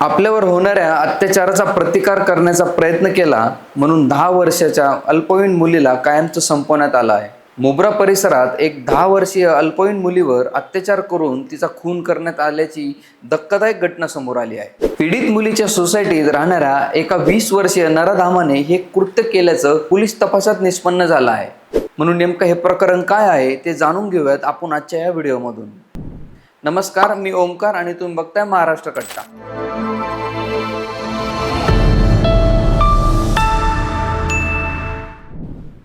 आपल्यावर होणाऱ्या अत्याचाराचा प्रतिकार करण्याचा प्रयत्न केला म्हणून दहा वर्षाच्या अल्पवयीन मुलीला कायमचं संपवण्यात आलं आहे. मोबरा परिसरात एक दहा वर्षीय अल्पवयीन मुलीवर अत्याचार करून तिचा खून करण्यात आल्याची धक्कादायक घटना समोर आली आहे. पीडित मुलीच्या सोसायटीत राहणाऱ्या एका वीस वर्षीय नराधामाने हे कृत्य केल्याचं पोलीस तपासात निष्पन्न झालं आहे. म्हणून नेमकं हे प्रकरण काय आहे ते जाणून घेऊयात आपण आजच्या या व्हिडिओमधून. नमस्कार मी ओमकार आणि तुम्ही बघताय महाराष्ट्र कट्टा.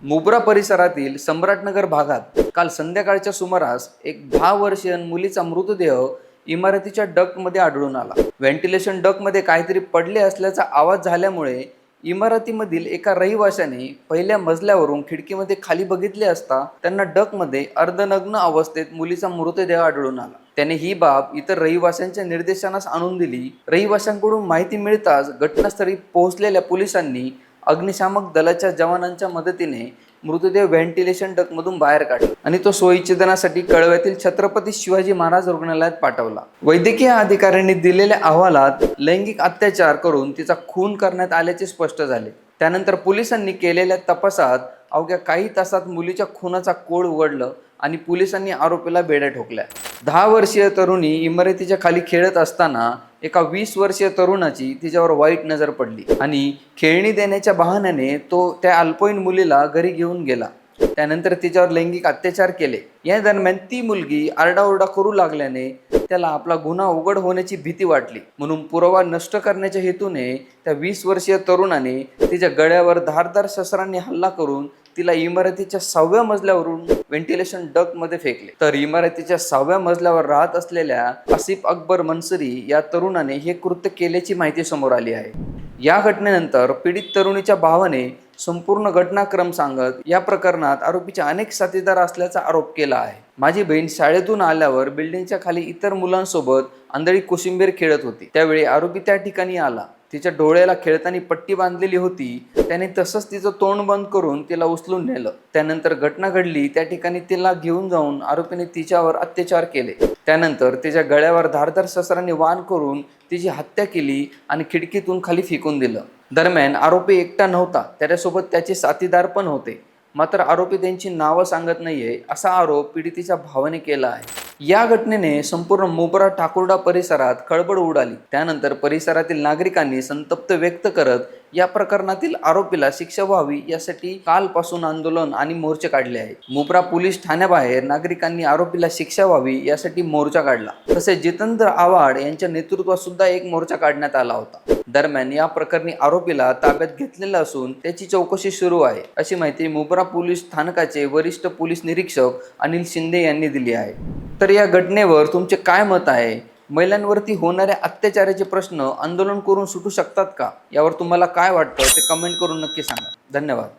मुब्रा परिसरातील सम्राटनगर भागात काल संध्याकाळच्या सुमारास एक दहा वर्षीय मुलीचा मृतदेह इमारतीच्या डक्टमध्ये आढळून आला. व्हेंटिलेशन डक्टमध्ये काहीतरी पडले असल्याचा आवाज झाल्यामुळे इमारतीमधील एका रहिवाशाने पहिल्या मजल्यावरून खिडकीमध्ये खाली बघितले असता त्यांना डकमध्ये अर्धनग्न अवस्थेत मुलीचा मृतदेह आढळून आला. त्याने ही बाब इतर रहिवाशांच्या निर्देशनास आणून दिली. रहिवाशांकडून माहिती मिळताच घटनास्थळी पोहोचलेल्या पोलिसांनी अग्निशामक दलाच्या जवानांच्या मदतीने मृतदेह व्हेंटिलेशन डकमधून बाहेर काढला आणि तो सोयीच्छेदनासाठी कळव्यातील छत्रपती शिवाजी महाराज रुग्णालयात पाठवला. वैद्यकीय अधिकाऱ्यांनी दिलेल्या अहवालात लैंगिक अत्याचार करून तिचा खून करण्यात आल्याचे स्पष्ट झाले. त्यानंतर पोलिसांनी केलेल्या तपासात अवघ्या काही तासात मुलीच्या खुनाचा कोड उघडलं आणि पोलिसांनी आरोपीला बेड्या ठोकल्या. दहा वर्षीय तरुणी इमारतीच्या खाली खेळत असताना एका वीस वर्षीय तरुणाची तिच्यावर वाईट नजर पडली आणि खेळणी देण्याच्या बहाण्याने तो त्या अल्पवयीन मुलीला घरी घेऊन गेला. त्यानंतर तिच्यावर लैंगिक अत्याचार केले. या दरम्यान ती मुलगी आरडाओरडा करू लागल्याने त्याला आपला गुन्हा उघड होण्याची भीती वाटली. म्हणून पुरावा नष्ट करण्याच्या हेतूने त्या वीस वर्षीय तरुणाने तिच्या गळ्यावर धारदार शस्त्रांनी हल्ला करून तिला इमारतीच्या सहाव्या मजल्यावरून व्हेंटिलेशन डकमध्ये फेकले. तर इमारतीच्या सहाव्या मजल्यावर राहत असलेल्या आसिफ अकबर मनसरी या तरुणाने हे कृत्य केल्याची माहिती समोर आली आहे. या घटनेनंतर पीडित तरुणीच्या भावाने संपूर्ण घटनाक्रम सांगत या प्रकरणात आरोपीचे अनेक साथीदार असल्याचा आरोप केला आहे. माझी बहीण शाळेतून आल्यावर बिल्डिंगच्या खाली इतर मुलांसोबत आंधळी कोशिंबीर खेळत होती. त्यावेळी आरोपी त्या ठिकाणी आला. तिच्या डोळ्याला खेळताना पट्टी बांधलेली होती. त्याने तसंच तिचं तोंड बंद करून तिला उचलून नेलं. त्यानंतर घटना घडली. त्या ठिकाणी तिला घेऊन जाऊन आरोपीने तिच्यावर अत्याचार केले. त्यानंतर तिच्या गळ्यावर धारदार शस्त्राने वान करून तिची हत्या केली आणि खिडकीतून खाली फेकून दिलं. दरम्यान आरोपी एकटा नव्हता. त्याच्यासोबत त्याचे साथीदार पण होते. मात्र आरोपी त्यांची नावं सांगत नाहीये असा आरोप पीडितीच्या भावाने केला आहे. या घटनेने संपूर्ण मोबरा ठाकुर्डा परिसरात खळबळ उडाली. त्यानंतर परिसरातील नागरिकांनी संतप्त व्यक्त करत या प्रकरणातील आरोपीला शिक्षा व्हावी यासाठी कालपासून आंदोलन आणि मोर्चे काढले आहेत मोपरा पोलीस ठाण्याबाहेर नागरिकांनी आरोपीला शिक्षा व्हावी यासाठी मोर्चा काढला. तसेच जितेंद्र आव्हाड यांच्या नेतृत्वात सुद्धा एक मोर्चा काढण्यात आला होता. दरम्यान या प्रकरणी आरोपीला ताब्यात घेतलेला असून त्याची चौकशी सुरू आहे अशी माहिती मोपरा पोलीस स्थानकाचे वरिष्ठ पोलीस निरीक्षक अनिल शिंदे यांनी दिली आहे. तर या घटनेवर तुमचे काय मत आहे? महिलांवरती होणाऱ्या अत्याचाराचे प्रश्न आंदोलन करून सुटू शकतात का? यावर तुम्हाला काय वाटतं? ते कमेंट करून नक्की सांगा. धन्यवाद.